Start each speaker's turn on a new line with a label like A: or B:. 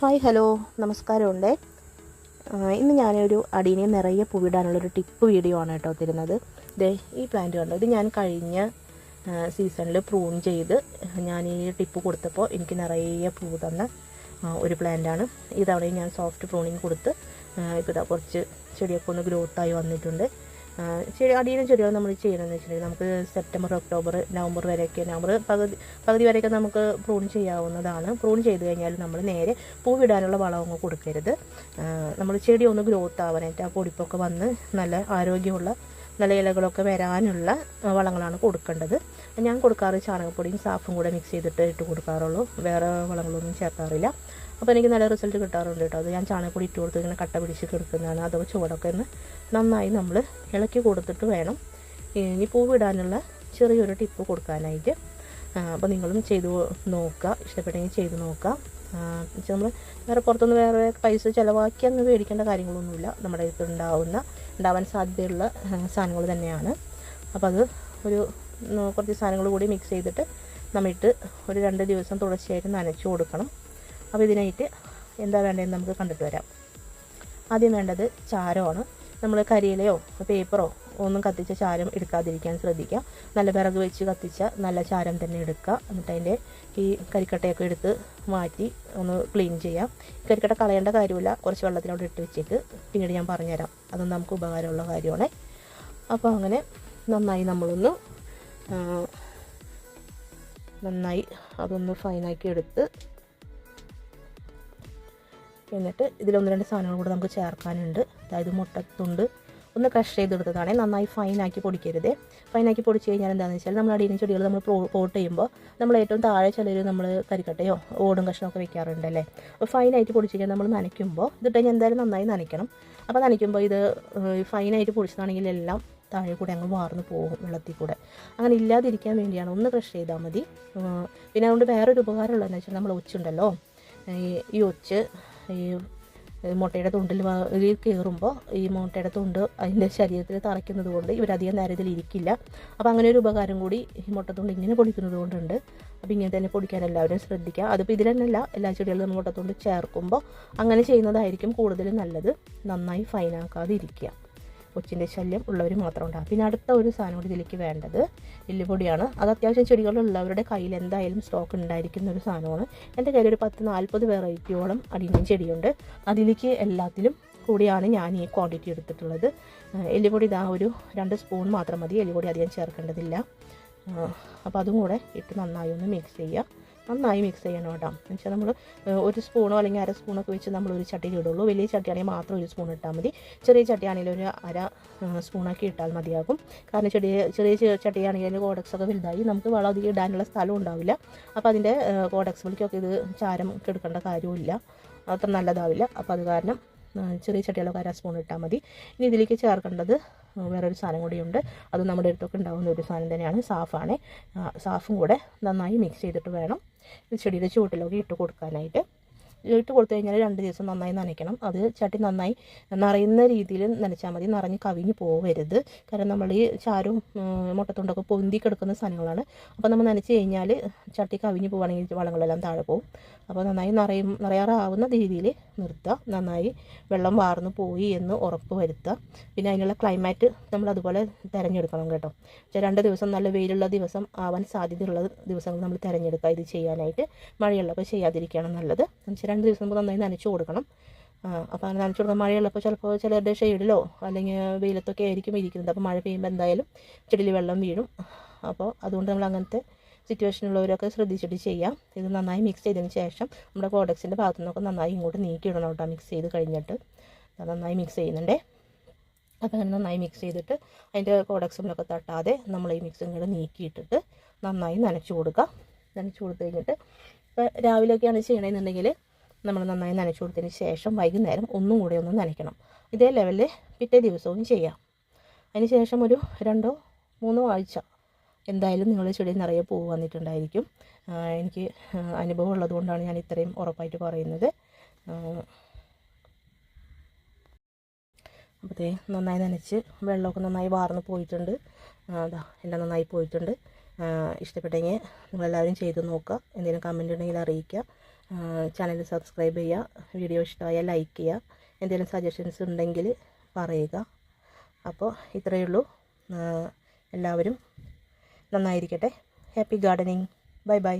A: Hi hello. നമസ്കാരമുണ്ട്. ഇന്ന് ഞാനൊരു അടീനെ നിറയെ പൂവിടാനുള്ളൊരു ടിപ്പ് വീഡിയോ ആണ് കേട്ടോ തരുന്നത്. ദേ ഈ പ്ലാന്റ് കണ്ടോ? ഇത് ഞാൻ കഴിഞ്ഞ സീസണിൽ പ്രൂൺ ചെയ്ത് ഞാൻ ഈ ടിപ്പ് കൊടുത്തപ്പോൾ എനിക്ക് നിറയെ പൂ തന്ന ഒരു പ്ലാന്റാണ് ഇതവിടെ ഞാൻ സോഫ്റ്റ് പ്രൂണിങ് കൊടുത്ത് ഇപ്പോൾ കുറച്ച് ചെടിയൊക്കെ ഒന്ന് ഗ്രോത്തായി വന്നിട്ടുണ്ട്. ചെടി അടിയിലും ചെടികൾ നമ്മൾ ചെയ്യണമെന്ന് വെച്ചിട്ടുണ്ടെങ്കിൽ നമുക്ക് സെപ്റ്റംബർ ഒക്ടോബർ നവംബർ വരെയൊക്കെ നവംബർ പകുതി പകുതി വരെയൊക്കെ നമുക്ക് പ്രൂൺ ചെയ്യാവുന്നതാണ്. പ്രൂൺ ചെയ്ത് കഴിഞ്ഞാൽ നമ്മൾ നേരെ പൂവിടാനുള്ള വളമൊന്നും കൊടുക്കരുത്. നമ്മൾ ചെടി ഒന്ന് ഗ്രോത്ത് ആവാനായിട്ട് ആ പൊടിപ്പൊക്കെ വന്ന് നല്ല ആരോഗ്യമുള്ള നല്ല ഇലകളൊക്കെ വരാനുള്ള വളങ്ങളാണ് കൊടുക്കേണ്ടത്. ഞാൻ കൊടുക്കാറ് ചാണകപ്പൊടിയും സാഫും കൂടെ മിക്സ് ചെയ്തിട്ട് ഇട്ട് കൊടുക്കാറുള്ളൂ. വേറെ വളങ്ങളൊന്നും ചേർക്കാറില്ല. അപ്പോൾ എനിക്ക് നല്ല റിസൾട്ട് കിട്ടാറുണ്ട് കേട്ടോ. അത് ഞാൻ ചാണകപ്പൊടി ഇട്ട് കൊടുത്ത് ഇങ്ങനെ കട്ട പിടിച്ച് കിടക്കുന്നതാണ്. അഥവാ ചുവടൊക്കെ ഒന്ന് നന്നായി നമ്മൾ ഇളക്കി കൊടുത്തിട്ട് വേണം. ഇനി പൂവിടാനുള്ള ചെറിയൊരു ടിപ്പ് കൊടുക്കാനായിട്ട്. അപ്പോൾ നിങ്ങളും ചെയ്തു നോക്കുക. ഇഷ്ടപ്പെട്ടെങ്കിൽ ചെയ്ത് നോക്കുക. നമ്മൾ വേറെ പുറത്തുനിന്ന് വേറെ പൈസ ചിലവാക്കി അങ്ങ് മേടിക്കേണ്ട കാര്യങ്ങളൊന്നുമില്ല. നമ്മുടെ ഉണ്ടാവുന്ന ഉണ്ടാവാൻ സാധ്യതയുള്ള സാധനങ്ങൾ തന്നെയാണ്. അപ്പോൾ അത് ഒരു കുറച്ച് സാധനങ്ങൾ കൂടി മിക്സ് ചെയ്തിട്ട് നമ്മിട്ട് ഒരു രണ്ട് ദിവസം തുടർച്ചയായിട്ട് നനച്ചു കൊടുക്കണം. അപ്പോൾ ഇതിനായിട്ട് എന്താ വേണ്ടതെന്ന് നമുക്ക് കണ്ടിട്ട് വരാം. ആദ്യം വേണ്ടത് ചാരമാണ്. നമ്മൾ കരിയിലയോ പേപ്പറോ ഒന്നും കത്തിച്ച ചാരം എടുക്കാതിരിക്കാൻ ശ്രദ്ധിക്കുക. നല്ല വിറക് വെച്ച് കത്തിച്ച നല്ല ചാരം തന്നെ എടുക്കുക. എന്നിട്ട് അതിന്റെ ഈ കരിക്കട്ടയൊക്കെ എടുത്ത് മാറ്റി ഒന്ന് ക്ലീൻ ചെയ്യാം കരിക്കട്ട കളയേണ്ട കാര്യമില്ല. കുറച്ച് വെള്ളത്തിലോട്ട് ഇട്ട് വെച്ചിട്ട് പിന്നീട് ഞാൻ പറഞ്ഞുതരാം. അതൊന്നും നമുക്ക് ഉപകാരമുള്ള കാര്യമാണ്. അപ്പോൾ അങ്ങനെ നന്നായി നമ്മളൊന്ന് നന്നായി അതൊന്ന് ഫൈനാക്കി എടുത്ത് എന്നിട്ട് ഇതിലൊന്ന് രണ്ട് സാധനങ്ങൾ കൂടെ നമുക്ക് ചേർക്കാനുണ്ട്. അതായത് മുട്ടത്തുണ്ട്. ഒന്ന് ക്രഷ് ചെയ്തെടുത്തതാണേ. നന്നായി ഫൈനാക്കി പൊടിക്കരുത്. ഫൈനാക്കി പൊടിച്ച് കഴിഞ്ഞാൽ എന്താണെന്ന് വെച്ചാൽ നമ്മൾ അടിയിലും ചെടികൾ നമ്മൾ പോട്ട് ചെയ്യുമ്പോൾ നമ്മൾ ഏറ്റവും താഴെ ചിലർ നമ്മൾ കരിക്കട്ടയോ ഓടും കഷ്ണമൊക്കെ വെക്കാറുണ്ടല്ലേ? അപ്പോൾ ഫൈനായിട്ട് പൊടിച്ച് കഴിഞ്ഞാൽ നമ്മൾ നനയ്ക്കുമ്പോൾ ഇതിട്ട് കഴിഞ്ഞാൽ എന്തായാലും നന്നായി നനയ്ക്കണം. അപ്പോൾ നനയ്ക്കുമ്പോൾ ഇത് ഫൈനായിട്ട് പൊടിച്ചതാണെങ്കിൽ എല്ലാം താഴെ കൂടെ അങ്ങ് വാർന്ന് പോകും വെള്ളത്തിൽ കൂടെ. അങ്ങനെ ഇല്ലാതിരിക്കാൻ വേണ്ടിയാണ് ഒന്ന് ക്രഷ് ചെയ്താൽ മതി. പിന്നെ അതുകൊണ്ട് വേറൊരു ഉപകാരമുള്ളതെന്ന് വെച്ചാൽ നമ്മൾ ഒച്ചുണ്ടല്ലോ. ഈ ഒച്ച് ഈ മുട്ടയുടെ തുണ്ടിൽ കയറുമ്പോൾ ഈ മുട്ടയുടെ തുണ്ട് അതിന്റെ ശരീരത്തിൽ തറയ്ക്കുന്നത് കൊണ്ട് ഇവരധികം നേരത്തിൽ ഇരിക്കില്ല. അപ്പോൾ അങ്ങനെ ഒരു ഉപകാരം കൂടി ഈ മുട്ടത്തുണ്ട് ഇങ്ങനെ പൊടിക്കുന്നത് കൊണ്ടുണ്ട്. അപ്പോൾ ഇങ്ങനെ തന്നെ പൊടിക്കാൻ എല്ലാവരും ശ്രദ്ധിക്കുക. അതിപ്പോൾ ഇതിൽ തന്നെയല്ല എല്ലാ ചെടികളും നമ്മൾ മുട്ടത്തുണ്ട് ചേർക്കുമ്പോൾ അങ്ങനെ ചെയ്യുന്നതായിരിക്കും കൂടുതൽ നല്ലത്. നന്നായി ഫൈനാക്കാതെ ഇരിക്കുക കൊച്ചിന്റെ ശല്യം ഉള്ളവർ മാത്രം ഉണ്ടാകും പിന്നെ അടുത്ത ഒരു സാധനം കൂടി ഇതിലേക്ക് വേണ്ടത് എല്ലുപൊടിയാണ് അത് അത്യാവശ്യം ചെടികളുള്ളവരുടെ കയ്യിൽ എന്തായാലും സ്റ്റോക്ക് ഉണ്ടായിരിക്കുന്ന ഒരു സാധനമാണ്. എന്റെ കയ്യിൽ ഒരു പത്ത് നാൽപ്പത് വെറൈറ്റിയോളം അടിയൻ ചെടിയുണ്ട്. അതിലേക്ക് എല്ലാത്തിലും കൂടിയാണ് ഞാൻ ഈ ക്വാണ്ടിറ്റി എടുത്തിട്ടുള്ളത്. എല്ലുപൊടി ഇതാ ഒരു രണ്ട് സ്പൂൺ മാത്രം മതി. എല്ലുപൊടി അധികം ചേർക്കേണ്ടതില്ല. അപ്പോൾ അതും കൂടെ ഇട്ട് നന്നായി ഒന്ന് മിക്സ് ചെയ്യുക. നന്നായി മിക്സ് ചെയ്യണം കേട്ടോ. എന്ന് വെച്ചാൽ നമ്മൾ ഒരു സ്പൂണോ അല്ലെങ്കിൽ അര സ്പൂണൊക്കെ വെച്ച് നമ്മൾ ഒരു ചട്ടിയിൽ ഇടുള്ളൂ. വലിയ ചട്ടിയാണെങ്കിൽ മാത്രം ഒരു സ്പൂൺ ഇട്ടാൽ മതി. ചെറിയ ചട്ടിയാണെങ്കിൽ ഒരു അര സ്പൂണാക്കി ഇട്ടാൽ മതിയാകും. കാരണം ചെറിയ ചെറിയ ചട്ടിയാണെങ്കിൽ അതിന്റെ കോഡക്സ് ഒക്കെ വലുതായി നമുക്ക് വളം അധികം ഇടാനുള്ള സ്ഥലം ഉണ്ടാവില്ല. അപ്പോൾ അതിന്റെ കോഡക്സ് വിളിക്കൊക്കെ ഇത് ചാരം കെടുക്കേണ്ട കാര്യമില്ല അത്ര നല്ലതാവില്ല. അപ്പോൾ അത് കാരണം ചെറിയ ചട്ടികളൊക്കെ അര സ്പൂൺ ഇട്ടാൽ മതി. ഇനി ഇതിലേക്ക് ചേർക്കേണ്ടത് വേറൊരു സാധനം കൂടിയുണ്ട്. അത് നമ്മുടെ അടുത്തൊക്കെ ഉണ്ടാകുന്ന ഒരു സാധനം തന്നെയാണ് സാഫാണ്. സാഫും കൂടെ നന്നായി മിക്സ് ചെയ്തിട്ട് വേണം. ചെടിയുടെ ചുവട്ടിലൊക്കെ ഇട്ട് കൊടുക്കാനായിട്ട്. ഇട്ട് കൊടുത്തു കഴിഞ്ഞാൽ രണ്ട് ദിവസം നന്നായി നനയ്ക്കണം. അത് ചട്ടി നന്നായി നിറയുന്ന രീതിയിൽ നനച്ചാൽ മതി. നിറഞ്ഞ് കവിഞ്ഞ് പോകരുത് കാരണം നമ്മൾ ഈ ചാരും മുട്ടത്തുണ്ടൊക്കെ പൊന്തി കിടക്കുന്ന സാധനങ്ങളാണ്. അപ്പോൾ നമ്മൾ നനച്ച് കഴിഞ്ഞാൽ ചട്ടി കവിഞ്ഞ് പോവുകയാണെങ്കിൽ വളങ്ങളെല്ലാം താഴെ പോകും അപ്പോൾ നന്നായി നിറയും നിറയാറാവുന്ന രീതിയിൽ നിർത്തുക. നന്നായി വെള്ളം വാർന്നു പോയി എന്ന് ഉറപ്പ് വരുത്തുക. പിന്നെ അതിനുള്ള ക്ലൈമാറ്റ് നമ്മൾ അതുപോലെ തിരഞ്ഞെടുക്കണം കേട്ടോ. പക്ഷേ രണ്ട് ദിവസം നല്ല വെയിലുള്ള ദിവസം ആവാൻ സാധ്യതയുള്ള ദിവസങ്ങൾ നമ്മൾ തിരഞ്ഞെടുക്കുക ഇത് ചെയ്യാനായിട്ട്. മഴയുള്ളപ്പോൾ ചെയ്യാതിരിക്കുകയാണ് നല്ലത്. രണ്ട് ദിവസം മുമ്പ് നന്നായി നനച്ചു കൊടുക്കണം. അപ്പോൾ അങ്ങനെ നനച്ചു കൊടുക്കാൻ മഴയുള്ളപ്പോൾ ചിലപ്പോൾ ചിലരുടെ ഷെയ്ഡിലോ അല്ലെങ്കിൽ വെയിലത്തൊക്കെ ആയിരിക്കും ഇരിക്കുന്നത്. അപ്പോൾ മഴ പെയ്യുമ്പോൾ എന്തായാലും ചെടിയിൽ വെള്ളം വീഴും. അപ്പോൾ അതുകൊണ്ട് നമ്മൾ അങ്ങനത്തെ സിറ്റുവേഷനുള്ളവരൊക്കെ ശ്രദ്ധിച്ചിട്ട് ചെയ്യാം. ഇത് നന്നായി മിക്സ് ചെയ്തതിന് ശേഷം നമ്മുടെ കോഡക്സിന്റെ ഭാഗത്തു നിന്നൊക്കെ നന്നായി ഇങ്ങോട്ട് നീക്കി ഇടണം കേട്ടോ. മിക്സ് ചെയ്ത് കഴിഞ്ഞിട്ട്. നന്നായി മിക്സ് ചെയ്യുന്നുണ്ട്. അപ്പോൾ അങ്ങനെ നന്നായി മിക്സ് ചെയ്തിട്ട് അതിന്റെ കോഡക്സിലൊക്കെ തട്ടാതെ നമ്മൾ ഈ മിക്സും കൂടെ നീക്കിയിട്ടിട്ട് നന്നായി നനച്ചു കൊടുക്കുക നനച്ചു കൊടുത്തു കഴിഞ്ഞിട്ട് ഇപ്പോൾ രാവിലെയൊക്കെയാണ് ചെയ്യണമെന്നുണ്ടെങ്കിൽ നമ്മൾ നന്നായി നനച്ചു കൊടുത്തതിന് ശേഷം വൈകുന്നേരം ഒന്നും കൂടെ ഒന്ന് നനയ്ക്കണം. ഇതേ ലെവലിൽ പിറ്റേ ദിവസവും ചെയ്യാം. അതിന് ശേഷം ഒരു രണ്ടോ മൂന്നോ ആഴ്ച എന്തായാലും നിങ്ങളുടെ ചെടി നിറയെ പൂവ് വന്നിട്ടുണ്ടായിരിക്കും. എനിക്ക് അനുഭവം ഉള്ളതുകൊണ്ടാണ് ഞാൻ ഇത്രയും ഉറപ്പായിട്ട് പറയുന്നത്. അപ്പോൾ നന്നായി നനച്ച് വെള്ളമൊക്കെ നന്നായി വാർന്ന് പോയിട്ടുണ്ട്. അതാ എല്ലാം നന്നായി പോയിട്ടുണ്ട്. ഇഷ്ടപ്പെട്ടെങ്കിൽ നിങ്ങളെല്ലാവരും ചെയ്ത് നോക്കുക. എന്തെങ്കിലും കമന്റ് ഉണ്ടെങ്കിൽ അറിയിക്കുക. ചാനൽ സബ്സ്ക്രൈബ് ചെയ്യുക വീഡിയോ ഇഷ്ടമായാൽ ലൈക്ക് ചെയ്യുക എന്തെങ്കിലും സജഷൻസ് ഉണ്ടെങ്കിൽ പറയുക. അപ്പോൾ ഇത്രയേ ഉള്ളൂ. എല്ലാവരും നന്നായിരിക്കട്ടെ. Happy gardening bye bye